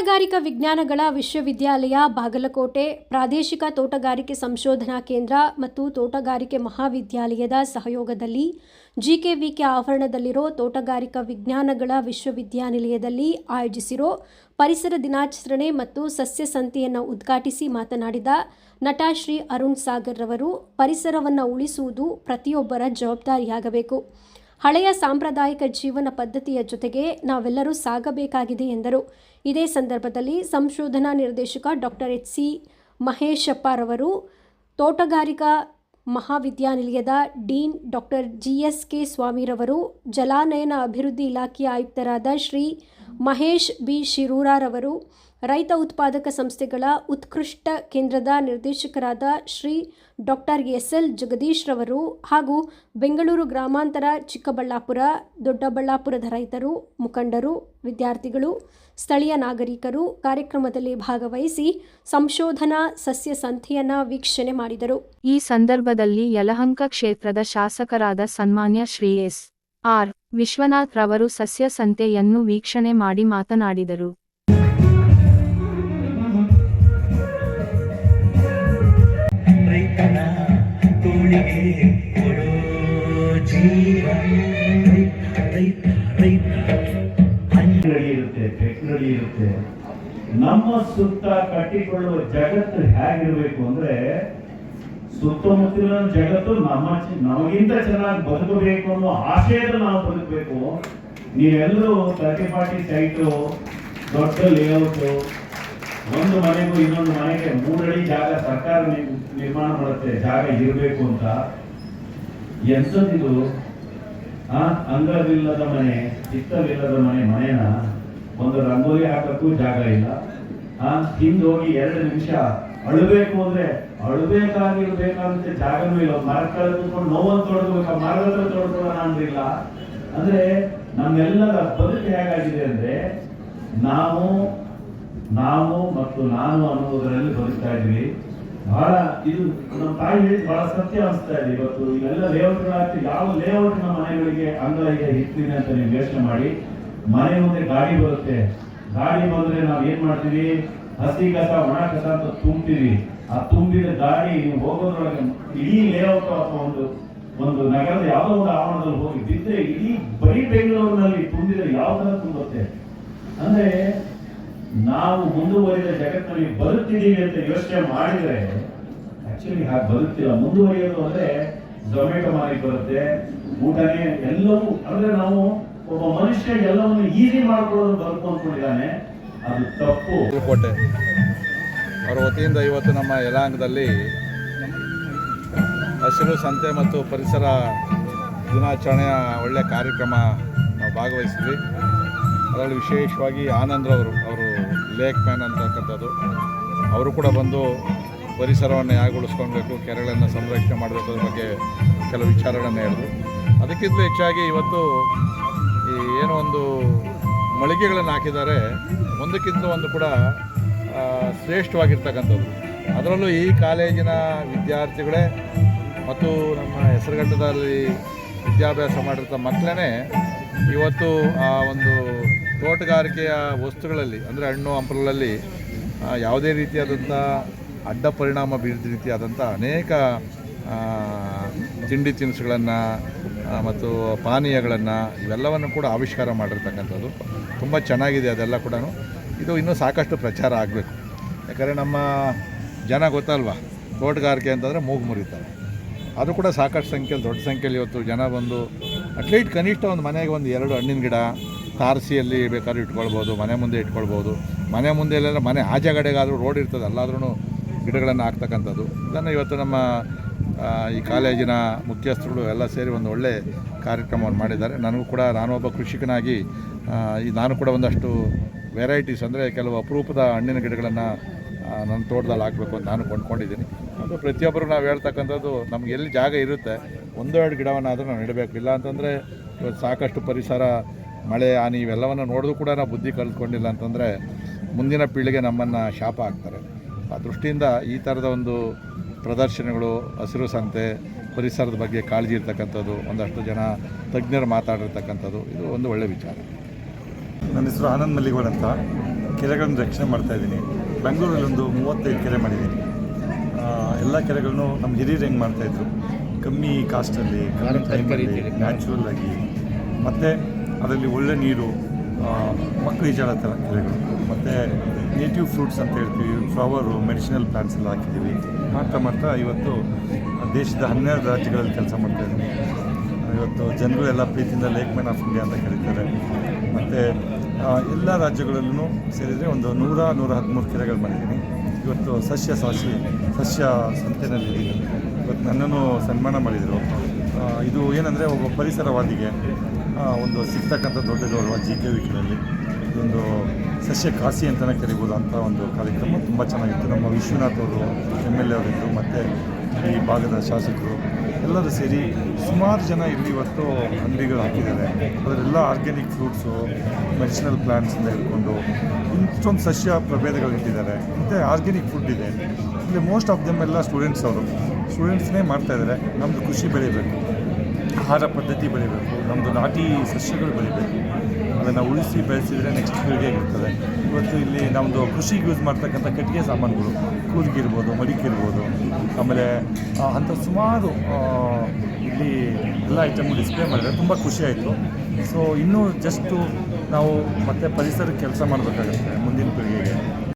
ವಿಜ್ಞಾನಗಳ ವಿಶ್ವವಿದ್ಯಾಲಯ, ಬಾಗಲಕೋಟೆ, ಪ್ರಾದೇಶಿಕ ತೋಟಗಾರಿಕೆ ಸಂಶೋಧನಾ ಕೇಂದ್ರ ಮತ್ತು ತೋಟಗಾರಿಕೆ ಮಹಾವಿದ್ಯಾಲಯದ ಸಹಯೋಗದಲ್ಲಿ ಜಿಕೆವಿಕೆ ಆವರಣದಲ್ಲಿರೋ ತೋಟಗಾರಿಕಾ ವಿಜ್ಞಾನಗಳ ವಿಶ್ವವಿದ್ಯಾನಿಲಯದಲ್ಲಿ ಆಯೋಜಿಸಿರೋ ಪರಿಸರ ದಿನಾಚರಣೆ ಮತ್ತು ಸಸ್ಯ ಸಂತೆಯನ್ನು ಉದ್ಘಾಟಿಸಿ ಮಾತನಾಡಿದ ನಟ ಶ್ರೀ ಅರುಣ್ ಸಾಗರ್ ರವರು, ಪರಿಸರವನ್ನು ಉಳಿಸುವುದು ಪ್ರತಿಯೊಬ್ಬರ ಜವಾಬ್ದಾರಿಯಾಗಬೇಕು. ಹಳೆಯ ಸಾಂಪ್ರದಾಯಿಕ ಜೀವನ ಪದ್ಧತಿಯ ಜೊತೆಗೆ ನಾವೆಲ್ಲರೂ ಸಾಗಬೇಕಾಗಿದೆ ಎಂದರು. ಇದೇ ಸಂದರ್ಭದಲ್ಲಿ ಸಂಶೋಧನಾ ನಿರ್ದೇಶಕ ಡಾಕ್ಟರ್ ಎಚ್ ಸಿ ಮಹೇಶಪ್ಪರವರು ತೋಟಗಾರಿಕಾ ಮಹಾವಿದ್ಯಾನಿಲಯದ dean doctor G S K ಸ್ವಾಮಿರವರು ಜಲಾನಯನ ಅಭಿವೃದ್ಧಿ ಇಲಾಖೆಯ ಆಯುಕ್ತರಾದ ಶ್ರೀ ಮಹೇಶ್ ಬಿ ಶಿರೂರರವರು ರೈತ ಉತ್ಪಾದಕ ಸಂಸ್ಥೆಗಳ ಉತ್ಕೃಷ್ಟ ಕೇಂದ್ರದ ನಿರ್ದೇಶಕರಾದ Shri doctor S L Jagadish ರವರು ಹಾಗೂ ಬೆಂಗಳೂರು ಗ್ರಾಮಾಂತರ ಚಿಕ್ಕಬಳ್ಳಾಪುರ, ದೊಡ್ಡಬಳ್ಳಾಪುರದ ರೈತರು, ಮುಖಂಡರು, ವಿದ್ಯಾರ್ಥಿಗಳು, ಸ್ಥಳೀಯ ನಾಗರಿಕರು ಕಾರ್ಯಕ್ರಮದಲ್ಲಿ ಭಾಗವಹಿಸಿ ಸಂಶೋಧನಾ ಸಸ್ಯ ಸಂತೆಯನ್ನು ವೀಕ್ಷಣೆ ಮಾಡಿದರು. ಈ ಸಂದರ್ಭದಲ್ಲಿ ಯಲಹಂಕ ಕ್ಷೇತ್ರದ ಶಾಸಕರಾದ ಸನ್ಮಾನ್ಯ ಶ್ರೀ ಎಸ್. ಆರ್. ವಿಶ್ವನಾಥ್ ರವರು ಸಸ್ಯ ಸಂತೆಯನ್ನು ವೀಕ್ಷಣೆ ಮಾಡಿ ಮಾತನಾಡಿದರು. ರೈತನ ತೋಳಿಗೆ ಕೊಡೋ ಜೀವ ರೈತ ರೈತ ರೈತ ಇರುತ್ತೆ ಟೆಕ್ನಾಲಜಿ ಇರುತ್ತೆ ನಮ್ಮ ಸುತ್ತ ಕಟ್ಟಿಕೊಳ್ಳುವ ಜಗತ್ತು ಹೇಗಿರ್ಬೇಕು ಅಂದ್ರೆ ಸುತ್ತಮುತ್ತಲಿನ ಜಗತ್ತು ನಮ್ಮ ನಮಗಿಂತ ಚೆನ್ನಾಗಿ ಬದುಕಬೇಕು ಅನ್ನೋ ಆಶಯದ ನಾವು ಬದುಕಬೇಕು. ನೀವೆಲ್ಲರೂ ತರ್ಟಿ ಫಾರ್ಟಿ ಸೈಟು, ದೊಡ್ಡ ಲೇಔಟ್ ಒಂದು ಮನೆಗೂ ಇನ್ನೊಂದು ಮನೆಗೆ ಮೂರಡಿ ಜಾಗ ಸರ್ಕಾರ ನಿರ್ಮಾಣ ಮಾಡುತ್ತೆ, ಜಾಗ ಇರಬೇಕು ಅಂತ. ಎಂಥದ್ದಿದು ಆ, ಅಂಗವಿಲ್ಲದ ಮನೆ, ಚಿತ್ತವಿಲ್ಲದ ಮನೆ, ಮನೆನ? ಒಂದು ರಂಗೋಲಿ ಹಾಕಕ್ಕೂ ಜಾಗ ಇಲ್ಲ. ಆ, ಹಿಂದೋಗಿ ಎರಡು ನಿಮಿಷ ಅಳಬೇಕು ಅಂದ್ರೆ ಅಳಬೇಕಾಗಿರ್ಬೇಕಾದಂತ ಜಾಗನೂ ಇಲ್ಲ. ಮರ ಕಳೆದುಕೊಂಡು ನೋವನ್ನು ತೊಡಗಬೇಕು ಮರದ ತೊಡ್ಕೊಳ್ಳೋಣ ಅಂದ್ರಿಲ್ಲ. ಅಂದ್ರೆ ನಮ್ಮೆಲ್ಲರ ಬದುಕು ಹೇಗಾಗಿದೆ ಅಂದ್ರೆ, ನಾವು ನಾವು ಮತ್ತು ನಾನು ಅನ್ನುವುದರಲ್ಲಿ ಬದುಕ್ತಾ ಇದ್ವಿ ಬಹಳ ಇದು ನಮ್ಮ ತಾಯಿ ಹೇಳಿ ಬಹಳ ಸತ್ಯ ಅನಿಸ್ತಾ ಇದೆ. ಇವತ್ತು ಇವೆಲ್ಲ ಲೇಔಟ್ಗಳಾಗ್ತಿ ಯಾವ ಲೇಔಟ್ ನಮ್ಮ ಮನೆಗಳಿಗೆ ಅಂಗಳಿಗೆ ಇರ್ತೀನಿ ಅಂತ ನೀವು ಯೋಚನೆ ಮಾಡಿ. ಮನೆ ಮುಂದೆ ಗಾಡಿ ಬರುತ್ತೆ. ಗಾಡಿ ಬಂದ್ರೆ ನಾವು ಏನ್ ಮಾಡ್ತೀವಿ? ಹಸಿ ಕಸ, ಒಣ ಕಸ ಅಂತ ತುಂಬ್ತೀವಿ. ಆ ತುಂಬಿದ ಗಾಡಿ ಹೋಗೋದ್ರೊಳಗೆ ಇಡೀ ಲೇಔಟ್ ಅಥವಾ ಒಂದು ಒಂದು ನಗರದ ಯಾವುದೋ ಒಂದು ಆವರಣದಲ್ಲಿ ಹೋಗಿ ಬಿದ್ದರೆ ಇಡೀ ಬರೀ ಬೆಂಗಳೂರಿನಲ್ಲಿ ತುಂಬಿದ್ರೆ ಯಾವ ತರ ತುಂಬುತ್ತೆ? ಅಂದ್ರೆ ನಾವು ಮುಂದುವರಿದ ಜಗತ್ತಿನಲ್ಲಿ ಬರುತ್ತಿದ್ದೀವಿ ಅಂತ ಯೋಚನೆ ಮಾಡಿದ್ರೆ ಆಕ್ಚುಲಿ ಹಾಗೆ ಬರುತ್ತಿಲ್ಲ. ಮುಂದುವರಿಯೋದು ಅಂದ್ರೆ ಝೊಮ್ಯಾಟೊ ಮಾಲಿಕ್ ಬರುತ್ತೆ, ಊಟನೇ ಎಲ್ಲವೂ. ಅಂದ್ರೆ ನಾವು ಒಬ್ಬ ಮನುಷ್ಯ ಎಲ್ಲವನ್ನು ಈಸಿ ಮಾಡ್ಕೊಳ್ಳೋದು ಬದುಕು ಅಂದ್ಕೊಂಡಿದ್ದಾನೆ. ಅದು ತಪ್ಪು. ಕೋಟೆ ಅವರ ವತಿಯಿಂದ ಇವತ್ತು ನಮ್ಮ ಯಲಾಂಗದಲ್ಲಿ ಹಸಿರು ಸಂತೆ ಮತ್ತು ಪರಿಸರ ದಿನಾಚರಣೆಯ ಒಳ್ಳೆಯ ಕಾರ್ಯಕ್ರಮ ನಾವು ಭಾಗವಹಿಸಿದ್ವಿ. ಅದರಲ್ಲಿ ವಿಶೇಷವಾಗಿ ಆನಂದ್ರವರು ಅವರು ಲೇಕ್ ಮ್ಯಾನ್ ಅಂತಕ್ಕಂಥದ್ದು ಅವರು ಕೂಡ ಬಂದು ಪರಿಸರವನ್ನು ಹೇಗೆ ಉಳಿಸ್ಕೊಳ್ಬೇಕು ಕೆರೆಗಳನ್ನು ಸಂರಕ್ಷಣೆ ಮಾಡಬೇಕು ಅದ್ರ ಬಗ್ಗೆ ಕೆಲವು ವಿಚಾರಗಳನ್ನು ಹೇಳಿದ್ರು. ಅದಕ್ಕಿಂತಲೂ ಹೆಚ್ಚಾಗಿ ಇವತ್ತು ಈ ಏನೋ ಒಂದು ಮಳಿಗೆಗಳನ್ನು ಹಾಕಿದ್ದಾರೆ. ಒಂದಕ್ಕಿಂತ ಒಂದು ಕೂಡ ಶ್ರೇಷ್ಠವಾಗಿರ್ತಕ್ಕಂಥದ್ದು. ಅದರಲ್ಲೂ ಈ ಕಾಲೇಜಿನ ವಿದ್ಯಾರ್ಥಿಗಳೇ ಮತ್ತು ನಮ್ಮ ಹೆಸರುಗಟ್ಟದಲ್ಲಿ ವಿದ್ಯಾಭ್ಯಾಸ ಮಾಡಿರ್ತ ಮಕ್ಕಳೇ ಇವತ್ತು ಆ ಒಂದು ತೋಟಗಾರಿಕೆಯ ವಸ್ತುಗಳಲ್ಲಿ, ಅಂದರೆ ಹಣ್ಣು, ಹಂಪಲುಗಳಲ್ಲಿ ಯಾವುದೇ ರೀತಿಯಾದಂಥ ಅಡ್ಡ ಪರಿಣಾಮ ಬೀರಿದ ರೀತಿಯಾದಂಥ ಅನೇಕ ತಿಂಡಿ ತಿನಿಸುಗಳನ್ನು ಮತ್ತು ಪಾನೀಯಗಳನ್ನು ಇವೆಲ್ಲವನ್ನು ಕೂಡ ಆವಿಷ್ಕಾರ ಮಾಡಿರ್ತಕ್ಕಂಥದ್ದು. ತುಂಬ ಚೆನ್ನಾಗಿದೆ ಅದೆಲ್ಲ ಕೂಡ ಇದು ಇನ್ನೂ ಸಾಕಷ್ಟು ಪ್ರಚಾರ ಆಗಬೇಕು. ಯಾಕಂದರೆ ನಮ್ಮ ಜನ ಗೊತ್ತಲ್ವಾ? ತೋಟಗಾರಿಕೆ ಅಂತಂದರೆ ಮೂಗು ಮುರಿತಾರೆ. ಅದು ಕೂಡ ಸಾಕಷ್ಟು ಸಂಖ್ಯೆಯಲ್ಲಿ, ದೊಡ್ಡ ಸಂಖ್ಯೆಯಲ್ಲಿ ಇವತ್ತು ಜನ ಬಂದು, ಅಟ್ಲೀಸ್ಟ್ ಕನಿಷ್ಠ ಒಂದು ಮನೆಗೆ ಒಂದು ಎರಡು ಹಣ್ಣಿನ ಗಿಡ ತಾರಸಿಯಲ್ಲಿ ಬೇಕಾದ್ರೂ ಇಟ್ಕೊಳ್ಬೋದು, ಮನೆ ಮುಂದೆ ಇಟ್ಕೊಳ್ಬೋದು. ಮನೆ ಮುಂದೆ ಇಲ್ಲಾಂದರೆ ಮನೆ ಆಚೆಗಡೆಗಾದರೂ ರೋಡ್ ಇರ್ತದೆ ಅಲ್ಲಾದ್ರೂ ಗಿಡಗಳನ್ನು ಹಾಕ್ತಕ್ಕಂಥದ್ದು. ಇದನ್ನು ಇವತ್ತು ನಮ್ಮ ಈ ಕಾಲೇಜಿನ ಮುಖ್ಯಸ್ಥರುಗಳು ಎಲ್ಲ ಸೇರಿ ಒಂದು ಒಳ್ಳೆ ಕಾರ್ಯಕ್ರಮವನ್ನು ಮಾಡಿದ್ದಾರೆ. ನನಗೂ ಕೂಡ, ನಾನು ಒಬ್ಬ ಕೃಷಿಕನಾಗಿ ಈ ನಾನು ಕೂಡ ಒಂದಷ್ಟು ವೆರೈಟೀಸ್ ಅಂದರೆ ಕೆಲವು ಅಪರೂಪದ ಹಣ್ಣಿನ ಗಿಡಗಳನ್ನು ನನ್ನ ತೋಟದಲ್ಲಿ ಹಾಕಬೇಕು ಅಂತ ನಾನು ಕೊಂಡ್ಕೊಂಡಿದ್ದೀನಿ. ಅದು ಪ್ರತಿಯೊಬ್ಬರು ನಾವು ಹೇಳ್ತಕ್ಕಂಥದ್ದು ನಮ್ಗೆ ಎಲ್ಲಿ ಜಾಗ ಇರುತ್ತೆ, ಒಂದೆರಡು ಗಿಡವನ್ನಾದರೂ ನಾವು ನೆಡಬೇಕು. ಇಲ್ಲ ಅಂತಂದರೆ ಇವತ್ತು ಸಾಕಷ್ಟು ಪರಿಸರ ಮಳೆ ಹಾನಿ ಇವೆಲ್ಲವನ್ನು ನೋಡಿದ್ರು ಕೂಡ ನಾವು ಬುದ್ಧಿ ಕಲ್ತ್ಕೊಂಡಿಲ್ಲ ಅಂತಂದರೆ ಮುಂದಿನ ಪೀಳಿಗೆ ನಮ್ಮನ್ನು ಶಾಪ ಹಾಕ್ತಾರೆ. ಆ ದೃಷ್ಟಿಯಿಂದ ಈ ಥರದ ಒಂದು ಪ್ರದರ್ಶನಗಳು ಹಸಿರು ಸಂತೆ ಪರಿಸರದ ಬಗ್ಗೆ ಕಾಳಜಿ ಇರ್ತಕ್ಕಂಥದ್ದು ಒಂದಷ್ಟು ಜನ ತಜ್ಞರು ಮಾತಾಡಿರ್ತಕ್ಕಂಥದ್ದು ಇದು ಒಂದು ಒಳ್ಳೆಯ ವಿಚಾರ. ನನ್ನ ಹೆಸರು ಆನಂದ್ ಮಲ್ಲಿಗೋಡ್ ಅಂತ. ಕೆರೆಗಳನ್ನು ರಕ್ಷಣೆ ಮಾಡ್ತಾ ಇದ್ದೀನಿ. ಬೆಂಗಳೂರಲ್ಲಿ ಒಂದು ಮೂವತ್ತೈದು ಕೆರೆ ಮಾಡಿದ್ದೀನಿ. ಎಲ್ಲ ಕೆರೆಗಳನ್ನು ನಮ್ಮ ಹಿರಿಯರು ಹೆಂಗೆ ಮಾಡ್ತಾಯಿದ್ರು ಕಮ್ಮಿ ಕಾಸ್ಟಲ್ಲಿ ಕಮ್ಮಿ ಟೈಮಲ್ಲಿ ನ್ಯಾಚುರಲ್ ಆಗಿ. ಮತ್ತು ಅದರಲ್ಲಿ ಒಳ್ಳೆ ನೀರು ಮಕ್ಕಳು ಈಜಾಡೋ ಕೆರೆಗಳು. ಮತ್ತು ನೇಟಿವ್ ಫ್ರೂಟ್ಸ್ ಅಂತ ಹೇಳ್ತೀವಿ ಫ್ಲವರು ಮೆಡಿಸಿನಲ್ ಪ್ಲಾಂಟ್ಸ್ ಎಲ್ಲ ಹಾಕಿದ್ದೀವಿ. ಮಾಡ್ತಾ ಮಾಡ್ತಾ ಇವತ್ತು ದೇಶದ ಹನ್ನೆರಡು ರಾಜ್ಯಗಳಲ್ಲಿ ಕೆಲಸ ಮಾಡ್ತಾ ಇದ್ದೀನಿ. ಇವತ್ತು ಜನರು ಎಲ್ಲ ಪ್ರೀತಿಯಿಂದ ಲೇಕ್ ಮ್ಯಾನ್ ಆಫ್ ಇಂಡಿಯಾ ಅಂತ ಕರೀತಾರೆ. ಮತ್ತು ಎಲ್ಲ ರಾಜ್ಯಗಳಲ್ಲೂ ಸೇರಿದರೆ ಒಂದು ನೂರ ನೂರ ಹದಿಮೂರು ಕೆರೆಗಳು ಮಾಡಿದ್ದೀನಿ. ಇವತ್ತು ಸಸ್ಯ ಸಾಸಿ, ಸಸ್ಯ ಸಂತೆನಲ್ಲಿದ್ದೀನಿ ಇವತ್ತು ನನ್ನನ್ನು ಸನ್ಮಾನ ಮಾಡಿದರು. ಇದು ಏನಂದರೆ ಒಬ್ಬ ಪರಿಸರವಾದಿಗೆ ಒಂದು ಸಿಗ್ತಕ್ಕಂಥ ದೊಡ್ಡ ಗೌರವ ಜಿ ಕೆ ವಿಕ್ನಲ್ಲಿ ಇದೊಂದು ಸಸ್ಯ ಕಾಸಿ ಅಂತಲೇ ಕರಿಬೋದು ಅಂತ ಒಂದು ಕಾರ್ಯಕ್ರಮ ತುಂಬ ಚೆನ್ನಾಗಿತ್ತು. ನಮ್ಮ ವಿಶ್ವನಾಥ್ ಅವರು ಎಂ ಎಲ್ ಎ ಅವರಿದ್ದರು ಮತ್ತು ಈ ಭಾಗದ ಶಾಸಕರು ಎಲ್ಲರೂ ಸೇರಿ ಸುಮಾರು ಜನ ಇಲ್ಲಿ ಇವತ್ತು ಅಂಗಡಿಗಳು ಹಾಕಿದ್ದಾರೆ. ಅದರೆಲ್ಲ ಆರ್ಗ್ಯಾನಿಕ್ ಫ್ರೂಟ್ಸು ಮೆಡಿಸಿನಲ್ ಪ್ಲ್ಯಾಂಟ್ಸಿಂದ ಹಿಡ್ಕೊಂಡು ಇಷ್ಟೊಂದು ಸಸ್ಯ ಪ್ರಭೇದಗಳು ಇಟ್ಟಿದ್ದಾರೆ. ಮತ್ತು ಆರ್ಗ್ಯಾನಿಕ್ ಫುಡ್ ಇದೆ. ಇಲ್ಲಿ ಮೋಸ್ಟ್ ಆಫ್ ದಮ್ ಎಲ್ಲ ಸ್ಟೂಡೆಂಟ್ಸ್ ಅವರು. ಸ್ಟೂಡೆಂಟ್ಸ್ನೇ ಮಾಡ್ತಾಯಿದ್ದಾರೆ ನಮ್ಮದು ಖುಷಿ ಬೆಳಿಬೇಕು ಆಹಾರ ಪದ್ಧತಿ ಬೆಳಿಬೇಕು ನಮ್ಮದು ನಾಟಿ ಸಸ್ಯಗಳು ಬೆಳಿಬೇಕು, ಅದನ್ನು ಉಳಿಸಿ ಬೆಳೆಸಿದರೆ ನೆಕ್ಸ್ಟ್ ಪೀಳಿಗೆಗೆ ಇರ್ತದೆ ಇವತ್ತು ಇಲ್ಲಿ ನಮ್ಮದು ಕೃಷಿಗೆ ಯೂಸ್ ಮಾಡ್ತಕ್ಕಂಥ ಕಟ್ಟಿಗೆ ಸಾಮಾನುಗಳು ಕೂದಿಗಿರ್ಬೋದು ಮಡಿಕಿರ್ಬೋದು ಆಮೇಲೆ ಅಂಥ ಸುಮಾರು ಇಲ್ಲಿ ಎಲ್ಲ ಐಟಮ್ ಡಿಸ್ಪ್ಲೇ ಮಾಡಿದ್ರೆ ತುಂಬ ಖುಷಿ ಆಯಿತು. ಸೊ ಇನ್ನೂ ಜಸ್ಟು ನಾವು ಮತ್ತೆ ಪರಿಸರಕ್ಕೆ ಕೆಲಸ ಮಾಡಬೇಕಾಗತ್ತೆ